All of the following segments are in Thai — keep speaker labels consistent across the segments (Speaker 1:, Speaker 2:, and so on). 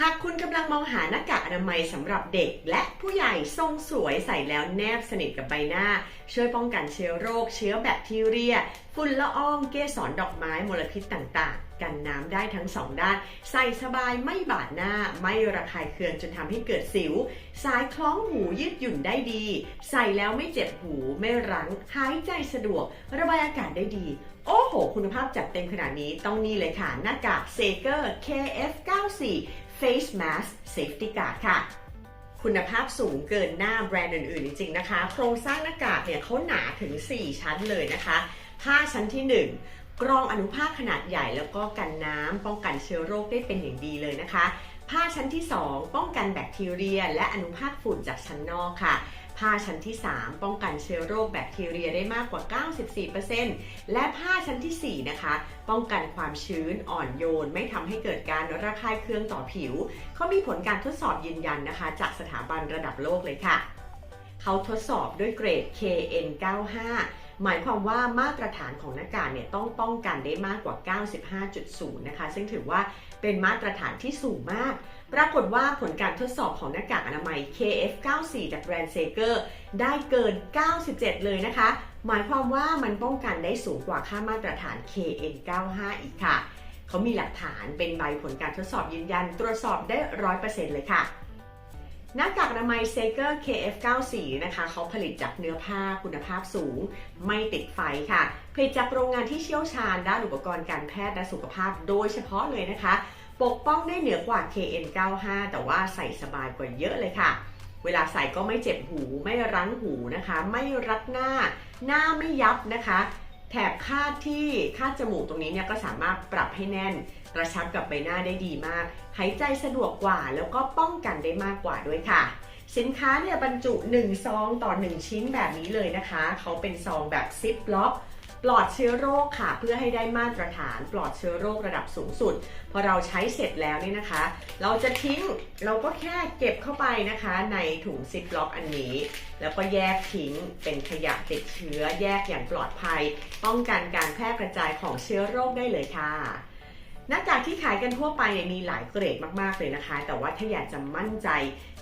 Speaker 1: หากคุณกำลังมองหาหน้ากากอนามัยสำหรับเด็ก และผู้ใหญ่ทรงสวยใส่แล้วแนบสนิทกับใบหน้า ช่วยป้องกันเชื้อโรค เชื้อแบคทีเรีย ฝุ่นละอองเกสรดอกไม้มลพิษต่างๆ กันน้ำได้ทั้งสองด้าน ใส่สบายไม่บาดหน้า ไม่ระคายเคืองจนทำให้เกิดสิว สายคล้องหูยืดหยุ่นได้ดี ใส่แล้วไม่เจ็บหูไม่รั้งหายใจสะดวก ระบายอากาศได้ดีโอ้โห คุณภาพจัดเต็มขนาดนี้ต้องนี่เลยค่ะ หน้ากากเซเกอร์ KF94 Face Mask Safety Guard ค่ะ คุณภาพสูงเกินหน้าแบรนด์อื่นๆ จริง ๆ นะคะ โครงสร้างหน้ากากเนี่ยเขาหนาถึง 4 ชั้นเลยนะคะ ผ้าชั้นที่ 1 กรองอนุภาคขนาดใหญ่แล้วก็กันน้ำป้องกันเชื้อโรคได้เป็นอย่างดีเลยนะคะ ผ้าชั้นที่ 2 ป้องกันแบคทีเรีย และอนุภาคฝุ่นจากชั้นนอกค่ะ ผ้าชั้นที่ 3 ป้องกันเชื้อโรคแบคทีเรียได้มากกว่า 94%และผ้าชั้นทีสี่4 นะคะ ป้องกันความชื้นอ่อนโยน ไม่ทำให้เกิดการระคายเคืองต่อผิว เขามีผลการทดสอบยืนยันนะคะ จากสถาบันระดับโลกเลยค่ะ เขาทดสอบด้วยเกรด KN95 หมายความว่ามาตรฐานของหน้ากากเนี่ยต้องป้องกันได้มากกว่า 95.0 นะคะ ซึ่งถือว่าเป็นมาตรฐานที่สูงมาก ปรากฏว่าผลการทดสอบของหน้ากากอนามัย KF94 จากแบรนด์เซเกอร์ได้เกิน 97 เลยนะคะ หมายความว่ามันป้องกันได้สูงกว่าค่ามาตรฐาน KN95 อีกค่ะ เขามีหลักฐานเป็นใบผลการทดสอบยืนยันตรวจสอบได้ 100%เลยค่ะ หน้ากากอนามัยเซเกอร์ KF94 นะคะเขาผลิตจากเนื้อผ้าคุณภาพสูง ไม่ติดไฟค่ะ ผลิตจากโรงงานที่เชี่ยวชาญด้านอุปกรณ์การแพทย์และสุขภาพโดยเฉพาะเลยนะคะ ปกป้องได้เหนือกว่า KN95 แต่ว่าใส่สบายกว่าเยอะเลยค่ะ เวลาใส่ก็ไม่เจ็บหู ไม่รั้งหูนะคะ ไม่รัดหน้า หน้าไม่ยับนะคะ แถบคาดที่คาดจมูกตรงนี้เนี่ยก็สามารถปรับให้แน่นกระชับกับใบหน้าได้ดีมาก หายใจสะดวกกว่าแล้วก็ป้องกันได้มากกว่าด้วยค่ะ สินค้าเนี่ยบรรจุ 1 ซองต่อ 1 ชิ้นแบบนี้เลยนะคะ เขาเป็นซองแบบซิปล็อก ปลอดเชื้อโรคค่ะ เพื่อให้ได้มาตรฐานปลอดเชื้อโรคระดับสูงสุด พอเราใช้เสร็จแล้วนี่นะคะ เราจะทิ้งเราก็แค่เก็บเข้าไปนะคะ ในถุงซิปล็อกอันนี้ แล้วก็แยกทิ้งเป็นขยะติดเชื้อ แยกอย่างปลอดภัย ป้องกันการแพร่กระจายของเชื้อโรคได้เลยค่ะ หน้ากากที่ขายกันทั่วไปเนี่ยมีหลายเกรดมากๆเลยนะคะ แต่ว่าถ้าอยากจะมั่นใจ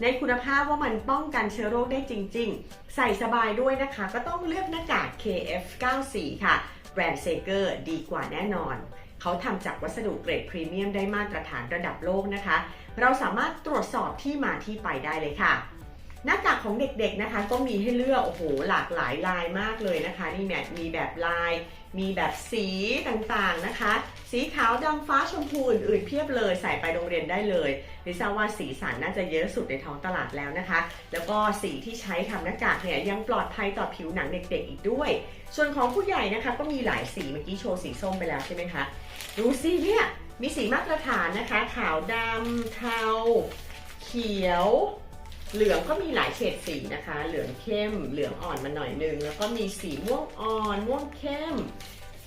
Speaker 1: ในคุณภาพว่ามันป้องกันเชื้อโรคได้จริง ๆ ใส่สบายด้วยนะคะ ก็ต้องเลือกหน้ากาก KF94 ค่ะ แบรนด์เซเกอร์ดีกว่าแน่นอน เขาทำจากวัสดุเกรดพรีเมียมได้มาตรฐานระดับโลกนะคะ เราสามารถตรวจสอบที่มาที่ไปได้เลยค่ะ หน้ากากของเด็กๆนะคะ ก็มีให้เลือกโอ้โหหลากหลายลายมากเลยนะคะนี่แบบมีแบบลาย มีแบบสีต่างๆนะคะ สีขาวดำฟ้าชมพูอื่นๆเพียบเลยใส่ไปโรงเรียนได้เลยลิซ่าว่าสีสันน่าจะเยอะสุดในท้องตลาดแล้วนะคะ แล้วก็สีที่ใช้ทำหน้ากากเนี่ยยังปลอดภัยต่อผิวหนังเด็กๆอีกด้วย ส่วนของผู้ใหญ่นะคะก็มีหลายสีเมื่อกี้โชว์สีส้มไปแล้วใช่ไหมคะดูสิเนี่ยมีสีมาตรฐานนะคะ ขาวดำเทา เขียว เหลืองก็มีหลายเฉดสีนะคะ เหลืองเข้ม เหลืองอ่อนมาหน่อยนึง แล้วก็มีสีม่วงอ่อน ม่วงเข้ม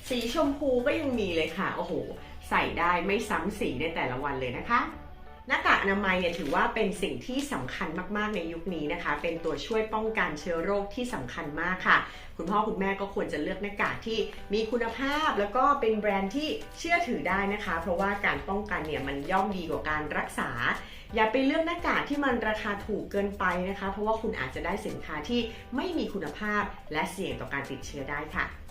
Speaker 1: สีชมพูก็ยังมีเลยค่ะ โอ้โห ใส่ได้ไม่ซ้ำสีในแต่ละวันเลยนะคะ หน้ากากอนามัยเนี่ยถือว่าเป็นสิ่งที่สำคัญมากๆในยุคนี้นะคะ เป็นตัวช่วยป้องกันเชื้อโรคที่สำคัญมากค่ะ คุณพ่อคุณแม่ก็ควรจะเลือกหน้ากากที่มีคุณภาพ แล้วก็เป็นแบรนด์ที่เชื่อถือได้นะคะ เพราะว่าการป้องกันเนี่ยมันย่อมดีกว่าการรักษา อย่าไปเลือกหน้ากากที่มันราคาถูกเกินไปนะคะ เพราะว่าคุณอาจจะได้สินค้าที่ไม่มีคุณภาพและเสี่ยงต่อการติดเชื้อได้ค่ะ